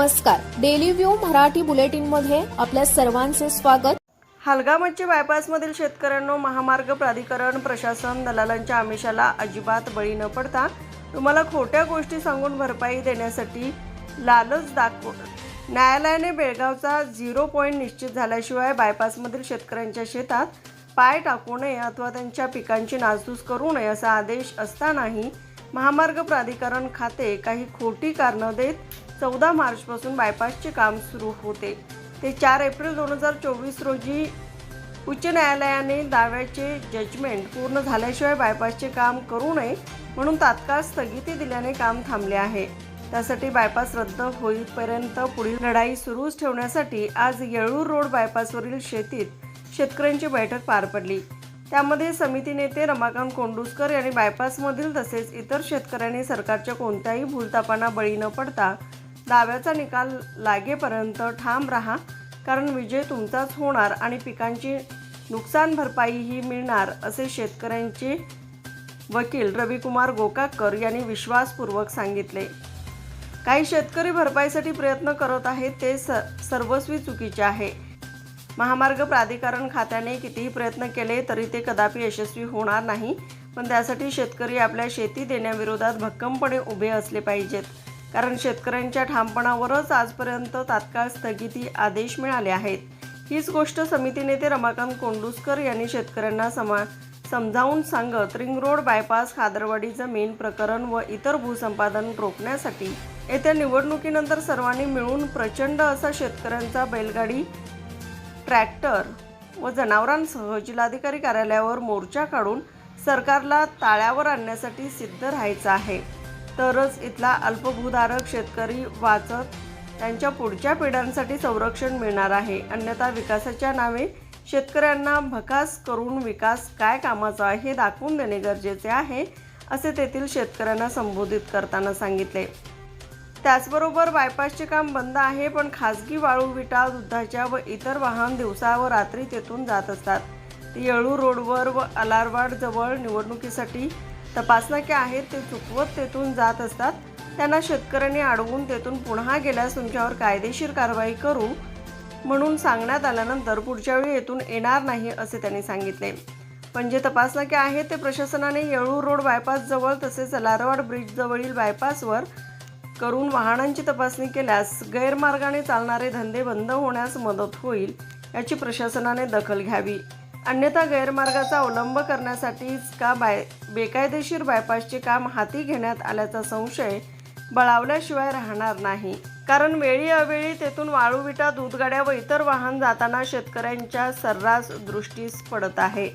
नमस्कार. Daily view Marathi बुलेटिनमध्ये आपल्या सर्वांचे स्वागत. हलगामच्ची बायपासमधील शेतकऱ्यांनो महामार्ग प्राधिकरण प्रशासन दलालांच्या आमिषाला अजिबात बळी न पडता तुम्हाला खोट्या गोष्टी सांगून भरपाई देण्यासाठी लालच दाखव न्यायालयाने बेळगावचा झिरो पॉईंट निश्चित झाल्याशिवाय बायपासमधील शेतकऱ्यांच्या शेतात पाय टाकू नये अथवा त्यांच्या पिकांची नासधूस करू नये असा आदेश असतानाही महामार्ग प्राधिकरण खाते काही खोटी कारणं देत चौदा मार्चपासून बायपासचे काम सुरू होते. ते चार एप्रिल दोन हजार चोवीस रोजी उच्च न्यायालयाने दाव्याचे जजमेंट पूर्ण झाल्याशिवाय बायपासचे काम करू नये म्हणून तात्काळ स्थगिती दिल्याने काम थांबले आहे. त्यासाठी बायपास रद्द होईपर्यंत पुढील लढाई सुरूच ठेवण्यासाठी आज येळूर रोड बायपासवरील शेतीत शेतकऱ्यांची बैठक पार पडली. त्यामध्ये समिती नेते रमाकांत कोंडुसकर यांनी बायपासमधील तसेच इतर शेतकऱ्यांनी सरकारच्या कोणत्याही भूलतापांना बळी न पडता दाव्याचा निकाल लागेपर्यंत ठाम राहा कारण विजय तुमचाच होणार आणि पिकांची नुकसान भरपाईही मिळणार असे शेतकऱ्यांचे वकील रविकुमार गोकाकर यांनी विश्वासपूर्वक सांगितले. काही शेतकरी भरपाईसाठी प्रयत्न करत आहेत ते स सर्वस्वी चुकीचे आहे. महामार्ग प्राधिकरण खात्याने कितीही प्रयत्न केले तरी ते कदापि यशस्वी होणार नाही पण त्यासाठी शेतकरी आपल्या शेती देण्याविरोधात भक्कमपणे उभे असले पाहिजेत. कारण शेतकऱ्यांच्या ठामपणावरच आजपर्यंत तात्काळ स्थगिती आदेश मिळाले आहेत. हीच गोष्ट समिती नेते रमाकांत कोंडुसकर यांनी शेतकऱ्यांना समा समजावून सांगत रिंग रोड बायपास खादरवाडी जमीन प्रकरण व इतर भूसंपादन रोखण्यासाठी येत्या निवडणुकीनंतर सर्वांनी मिळून प्रचंड असा शेतकऱ्यांचा बैलगाडी ट्रॅक्टर व जनावरांसह जिल्हाधिकारी कार्यालयावर मोर्चा काढून सरकारला ताळ्यावर आणण्यासाठी सिद्ध राहायचं आहे. तरच इथला अल्पभूधारक शेतकरी वाचत त्यांच्या पुढच्या पिढ्यांसाठी संरक्षण मिळणार आहे. अन्यथा विकासाच्या नावे शेतकऱ्यांना भकास करून विकास काय कामाचा आहे हे दाखवून देणे गरजेचे आहे असे तेथील शेतकऱ्यांना संबोधित करताना सांगितले. त्याचबरोबर बायपासचे काम बंद आहे पण खासगी वाळू विटा दुधाच्या व इतर वाहन दिवसा व रात्री तेथून जात असतात. येळू रोडवर व अलारवाड जवळ निवडणुकीसाठी तपासनाके आहेत ते चुकवत तेथून जात असतात. त्यांना शेतकऱ्यांनी अडवून तेथून पुन्हा गेल्यास तुमच्यावर कायदेशीर कारवाई करू म्हणून सांगण्यात आल्यानंतर पुढच्या वेळी येथून येणार नाही असे त्यांनी सांगितले. पण जे तपासनाके आहेत ते प्रशासनाने येळूर रोड बायपासजवळ तसेच लारवाड ब्रिजजवळील बायपासवर करून वाहनांची तपासणी केल्यास गैरमार्गाने चालणारे धंदे बंद होण्यास मदत होईल याची प्रशासनाने दखल घ्यावी. अन्यथा गैरमार्गाचा अवलंब करण्यासाठीच का बाय बेकायदेशीर बायपासचे काम हाती घेण्यात आल्याचा संशय बळावल्याशिवाय राहणार नाही. कारण वेळी अवेळी तेथून वाळू विटा दूधगाड्या व इतर वाहन जाताना शेतकऱ्यांच्या सर्रास दृष्टीस पडत आहे.